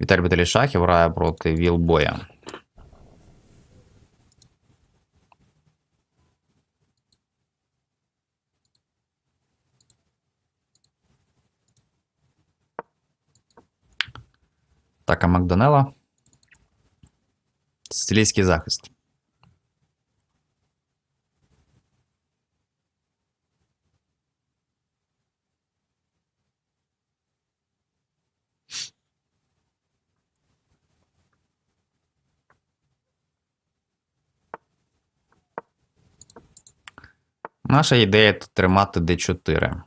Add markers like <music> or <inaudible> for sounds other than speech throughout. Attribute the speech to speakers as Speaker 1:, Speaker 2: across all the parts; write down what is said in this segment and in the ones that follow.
Speaker 1: Віталій Баталішахів грає проти Вілбоя. Така Макдонела. Сицилійський захист. Наша ідея тримати D4.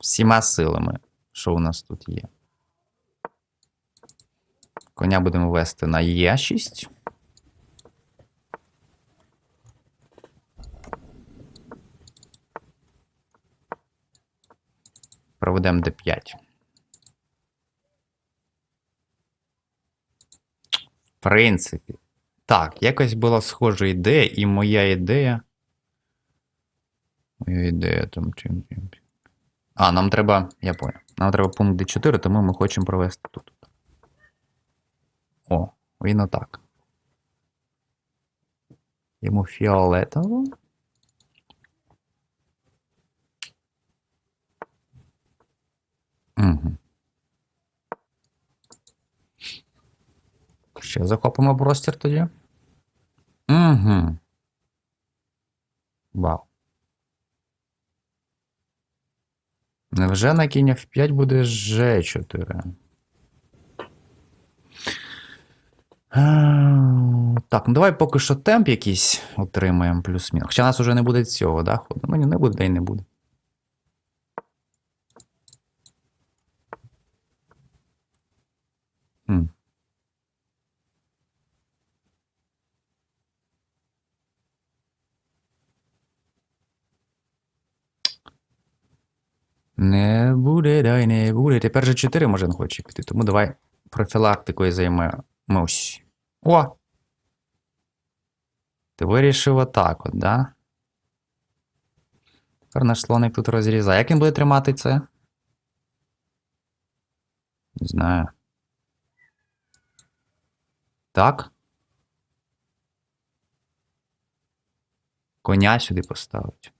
Speaker 1: Всіма силами, що у нас тут є. Коня будемо вести на Е6. Проведемо D5. В принципі. Так, якось була схожа ідея, і моя ідея. Моя ідея там чим. А, нам треба. Я понял. Нам треба пункт D4, тому ми хочемо провести тут. О, він отак. Йому фіолетово. Угу. Ще захопимо простір тоді. Угу. Вау. Невже на кінь F5 буде G4? Так, ну давай поки що темп якийсь отримаємо плюс-мінус. Хоча у нас вже не буде цього, да, ходу? Ну, не буде, й не буде. М. Не буде, дай не буде. Тепер же 4 може хоче піти, тому давай профілактикою займемось. О! Ти вирішив отак от, да? Тепер наш слоник тут розрізає. Як він буде тримати це? Не знаю. Так. Коня сюди поставить.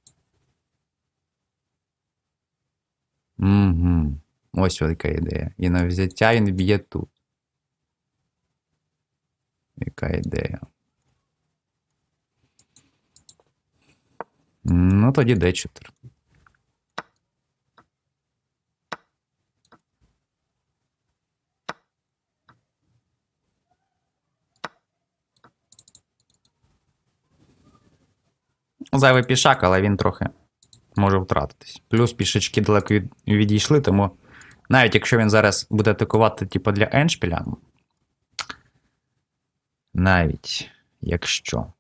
Speaker 1: Угу. Ось така ідея. І на взяття він б'є тут. Яка ідея? Ну, тоді D4. Зайвий пішак, але він трохи може втратитись. Плюс пішечки далеко від- відійшли, тому навіть якщо він зараз буде атакувати, типу, для еншпіля. Навіть якщо.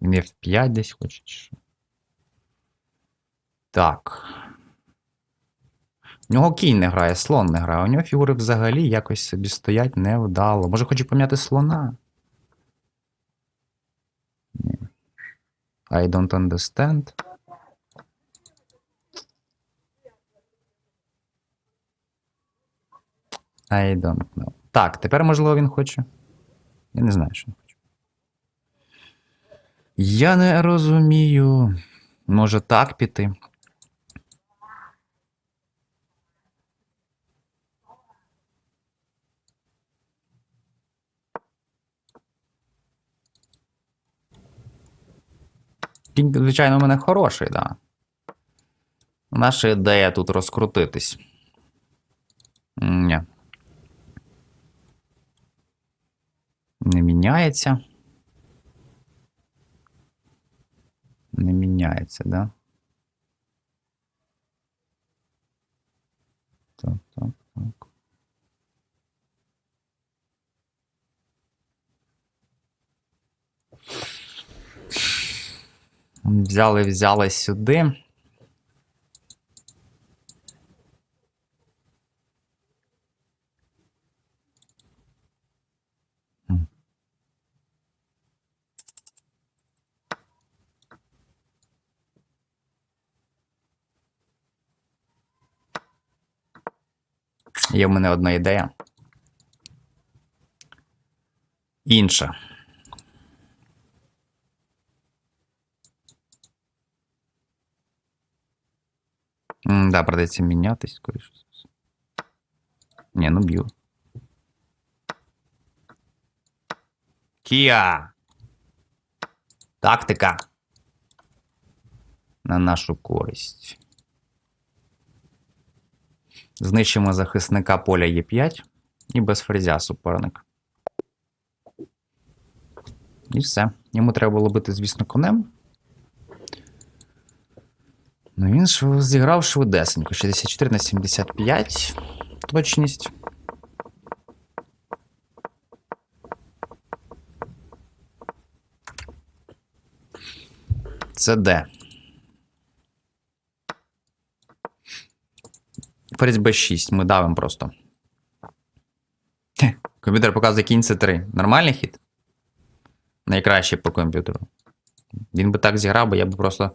Speaker 1: Він F5 десь хоче. Так. У нього кінь не грає, слон не грає. У нього фігури взагалі якось собі стоять невдало. Може, хоче поміняти слона? I don't understand. I don't know. Так, тепер, можливо, він хоче. Я не знаю, що він хоче. Я не розумію. Може так піти. Кінь, звичайно, у мене хороший, да. Наша ідея тут розкрутитись. Ні. Не міняється. Не міняється, да? Так, так, так. Взяли, взяли сюди. М. Є в мене одна ідея. Інша. М, Да, придеться мінятись, скоріше. Ні, ну б'ю. Кія! Тактика. На нашу користь. Знищимо захисника поля Е5 і без фрезя суперник. І все. Йому треба було бити, звісно, конем. Ну, він ж зіграв швидесенько. 64 на 75. Точність. Це де? Ферзь b6, ми давимо просто. Комп'ютер показує кінь c3. Нормальний хід? Найкращий по комп'ютеру. Він би так зіграв, бо я б просто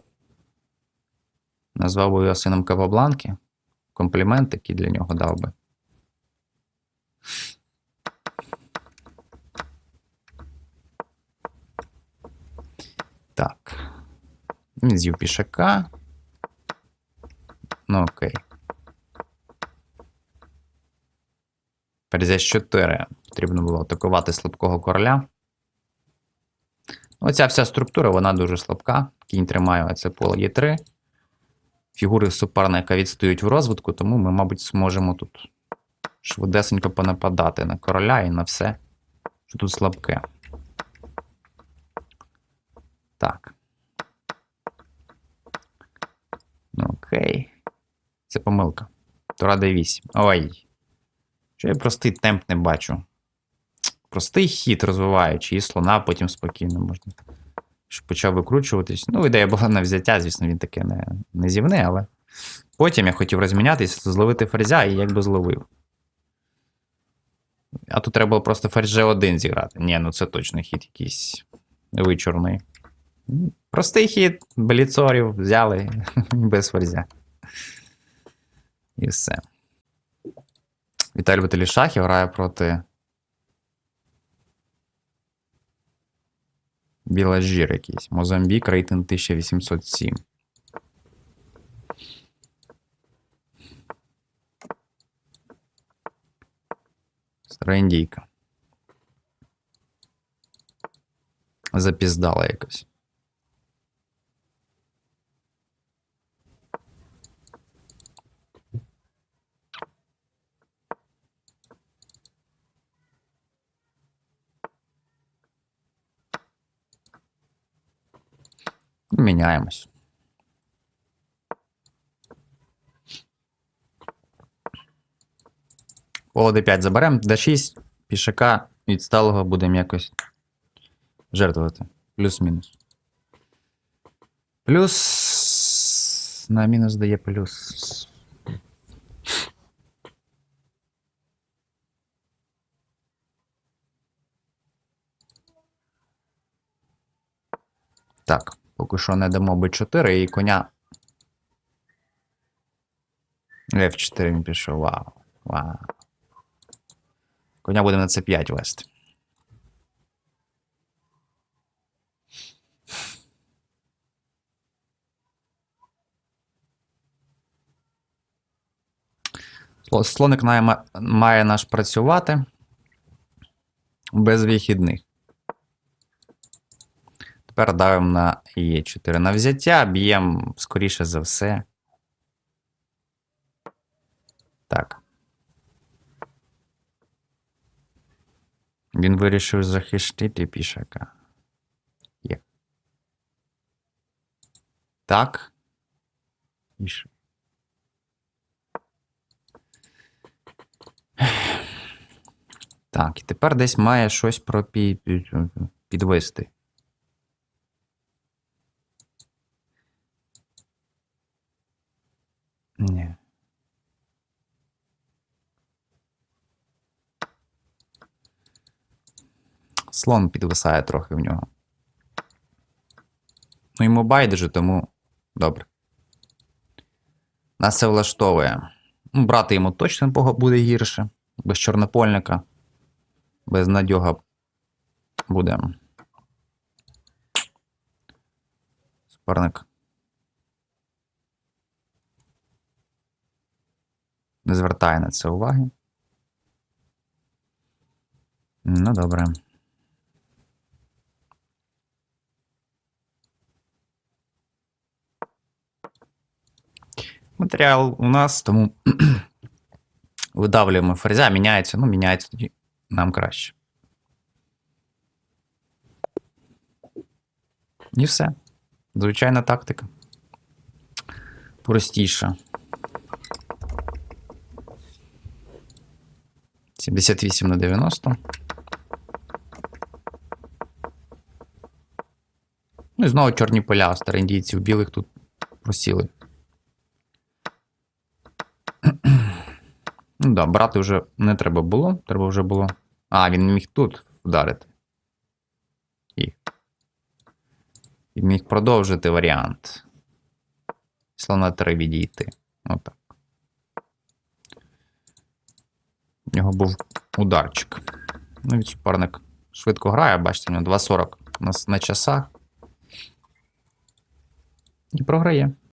Speaker 1: назвав би його сином Кавабланки. Комплімент такий для нього дав би. Так. Він з'їв пішака. Ну окей. Ферзь 4. Потрібно було атакувати слабкого короля. Оця вся структура, вона дуже слабка. Кінь тримає оце поле Є3. Фігури суперника відстають в розвитку, тому ми, мабуть, зможемо тут швидесенько понападати на короля і на все, що тут слабке. Так. Ну, окей. Це помилка. Тура d8. Ой. Що я простий темп не бачу. Простий хід розвиваючи, і слона потім спокійно можна. Щоб почав викручуватись. Ну, ідея була на взяття, звісно, він таке не, не зівне, але потім я хотів розмінятись, зловити ферзя і якби зловив. А тут треба було просто ферзь G1 зіграти. Ні, ну це точно хід якийсь вичорний. Простий хід, бліцорів взяли <laughs> без ферзя. І все. Віталій Баталішахів грає проти. Білажір якийсь. Мозамбік, рейтинг 1807. Стара індійка. Запіздала якось. Міняємось. Поле d5 заберемо, d6, пішака відсталого будемо якось жертвувати. Плюс-мінус. Плюс. На мінус дає плюс. Так, поки що не дамо b4 і коня. F4 він пішов. Вау. Вау. Коня будемо на c5 вести. Слоник має наш працювати без вихідних. Тепер давимо на Е4 на взяття, б'ємо скоріше за все. Так. Він вирішив захистити пішака. Є. Так. І? Так, і тепер десь має щось про пі- пі- підвести. Ні. Слон підвисає трохи в нього. Ну, йому байдуже, тому добре. Нас це влаштовує. Ну, Брати йому точно буде гірше. Без чорнопольника. Без надьога буде. Суперник. Не звертає на це уваги. Ну, добре. Матеріал у нас, тому <clears throat> видавлюємо ферзя, міняється, ну, міняється тоді нам краще. І все. Звичайна тактика. Простіша. 78 на 90. Ну і знову чорні поля, староіндійці в білих тут просіли. Ну да, брати вже не треба було. Треба вже було. А, він міг тут вдарити. І. Він міг продовжити варіант. Слона 3 відійти. Отак. У нього був ударчик. Ну, від суперник швидко грає, бачите, у нього 2.40 у на часах. І програє.